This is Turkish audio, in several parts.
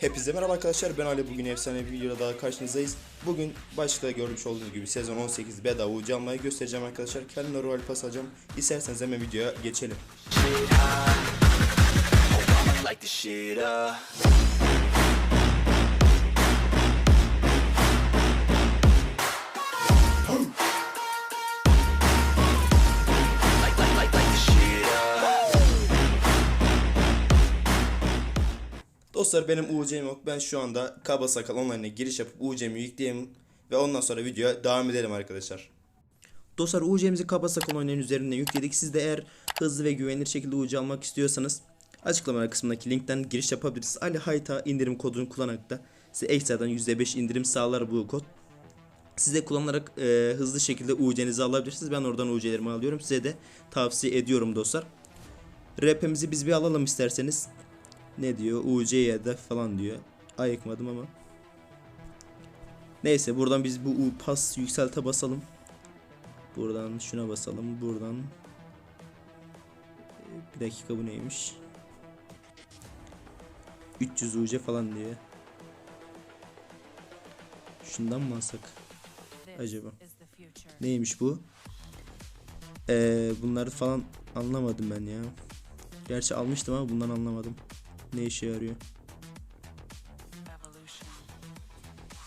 Hepinize merhaba arkadaşlar ben Ali bugün efsane bir videoda daha karşınızdayız. Bugün başta görmüş olduğunuz gibi sezon 18 bedava ucu almayı göstereceğim arkadaşlar. Kendime rol pas alacağım. İsterseniz hemen videoya geçelim. Dostlar benim UC'm yok. Ben şu anda Kaba Sakal Online'a giriş yapıp UC'mi yükleyeyim ve ondan sonra videoya devam edelim arkadaşlar. Dostlar UC'mizi Kaba Sakal Online'ın üzerinden yükledik. Siz de eğer hızlı ve güvenilir şekilde UC almak istiyorsanız açıklama kısmındaki linkten giriş yapabilirsiniz. Ali Hayta indirim kodunu kullanarak da size ekstradan %5 indirim sağlar bu kod. Size kullanarak e, hızlı şekilde UC'nizi alabilirsiniz. Ben oradan UC'lerimi alıyorum. Size de tavsiye ediyorum dostlar. Rap'imizi biz bir alalım isterseniz. Ne diyor? UC'ye de falan diyor. Ayıkmadım ama. Neyse buradan biz bu U pas yükselte basalım. Buradan şuna basalım. Buradan bir dakika bu neymiş? 300 UC falan diyor. Şundan mı alsak? Acaba. Neymiş bu? Ee, bunları falan anlamadım ben ya. Gerçi almıştım ama bundan anlamadım. Ne işe yarıyor?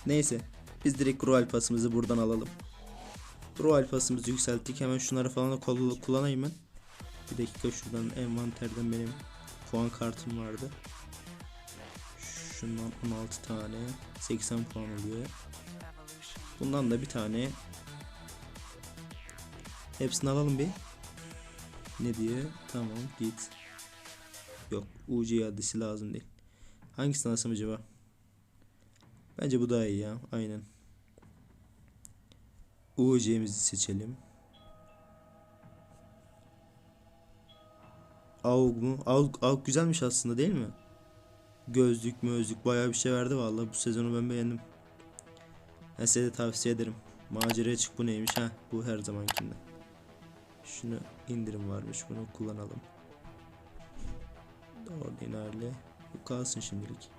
Neyse. Biz direkt ruh alfasımızı buradan alalım. Ruh alfasımızı yükselttik. Hemen şunları falan da kullanayım ben. Bir dakika şuradan envanterden benim puan kartım vardı. Şundan 16 tane 80 puan oluyor. Bundan da bir tane. Hepsini alalım bir. Ne diyor? Tamam git. Yok UC iadesi lazım değil. Hangisini alsam acaba? Bence bu daha iyi ya. Aynen. UC'mizi seçelim. AUG mu? AUG, AUG güzelmiş aslında değil mi? Gözlük mözlük bayağı bir şey verdi vallahi bu sezonu ben beğendim. Ben size de tavsiye ederim. Maceraya çık bu neymiş ha? Bu her zamankinden. Şunu indirim varmış bunu kullanalım. Ordinarle. Bu kalsın şimdilik.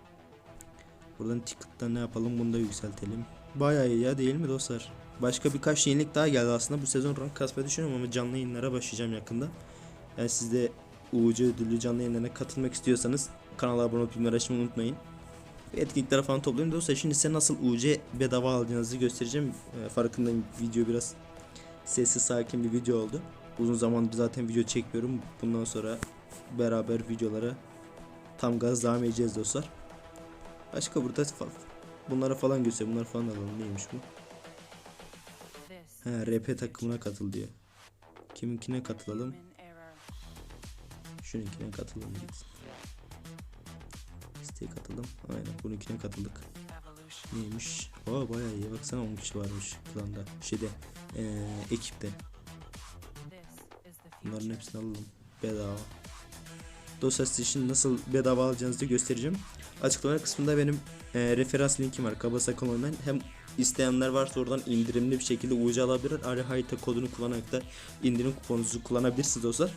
Buradan ticket'tan ne yapalım bunu da yükseltelim. Bayağı iyi ya değil mi dostlar? Başka birkaç yenilik daha geldi aslında. Bu sezon rank kasmayı düşünüyorum ama canlı yayınlara başlayacağım yakında. Yani siz de UC ödüllü canlı yayınlarına katılmak istiyorsanız kanala abone olup bildirimleri açmayı unutmayın. Etkinliklere falan toplayın. Dostlar şimdi size nasıl UC bedava alacağınızı göstereceğim. E, farkındayım video biraz sessiz sakin bir video oldu. Uzun zamandır zaten video çekmiyorum. Bundan sonra beraber videolara tam gaz devam edeceğiz dostlar. Başka burada bunları falan göster. Bunları falan alalım. Neymiş bu? He, RP takımına katıl diyor. Kiminkine katılalım? Şununkine katılalım. İsteğe katıldım. Aynen bununkine katıldık. Neymiş? Oo bayağı iyi. Baksana 10 kişi varmış klanda. Şeyde eee, ekipte. Bunların hepsini alalım. Bedava. Dosya size şimdi nasıl bedava alacağınızı göstereceğim. Açıklama kısmında benim e, referans linkim var. Kaba Sakal Online. Hem isteyenler varsa oradan indirimli bir şekilde UC alabilir. Ali Hayta kodunu kullanarak da indirim kuponunuzu kullanabilirsiniz dostlar.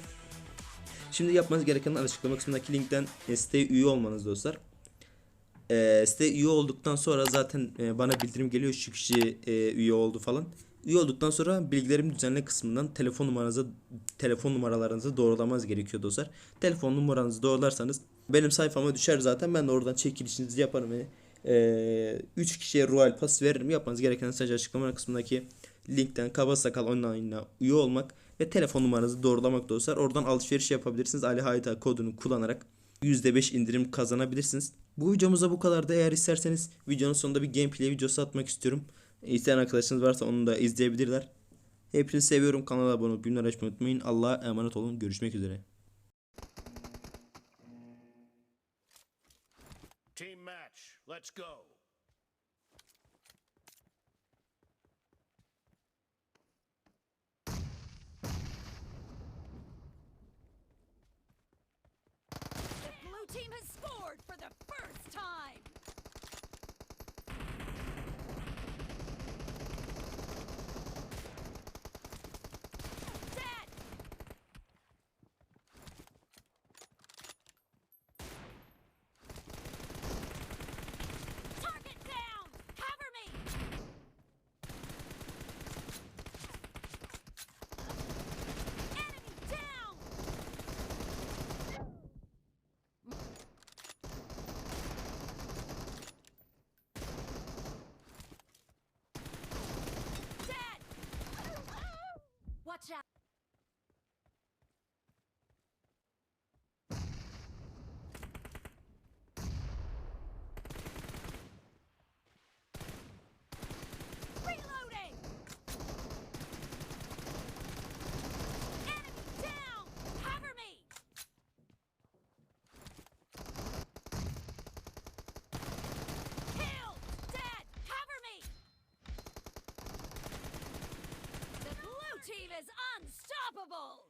Şimdi yapmanız gereken açıklama kısmındaki linkten e, siteye üye olmanız dostlar. E, siteye üye olduktan sonra zaten e, bana bildirim geliyor şu kişi e, üye oldu falan. Üye olduktan sonra bilgilerim düzenle kısmından telefon numaranızı telefon numaralarınızı doğrulamanız gerekiyor dostlar. Telefon numaranızı doğrularsanız benim sayfama düşer zaten. Ben de oradan çekilişinizi yaparım ve 3 kişiye Royal Pass veririm. Yapmanız gereken sadece açıklama kısmındaki linkten Kaba Sakal Online'a üye olmak ve telefon numaranızı doğrulamak dostlar. Oradan alışveriş yapabilirsiniz. Ali Hayta kodunu kullanarak %5 indirim kazanabilirsiniz. Bu videomuzda bu kadar da eğer isterseniz videonun sonunda bir gameplay videosu atmak istiyorum. İsteyen arkadaşınız varsa onu da izleyebilirler. Hepinizi seviyorum. Kanala abone olup bildirimleri açmayı unutmayın. Allah'a emanet olun. Görüşmek üzere. Team match. Let's go. Gotcha! unbelievable.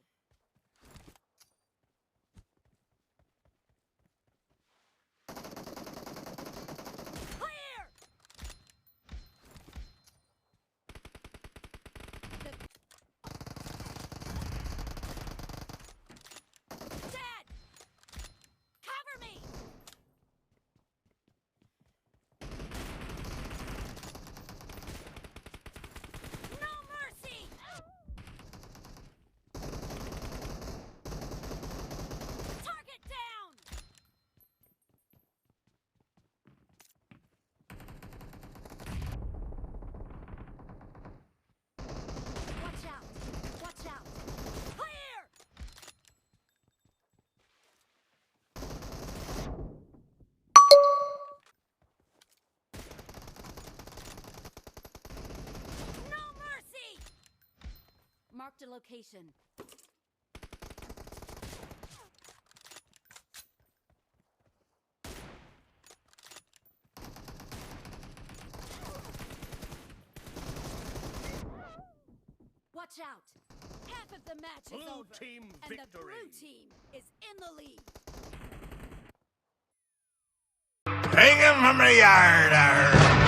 Marked a location. Watch out! Half of the match is Blue over. team and the victory. blue team is in the lead. Hang him from the yard. arr.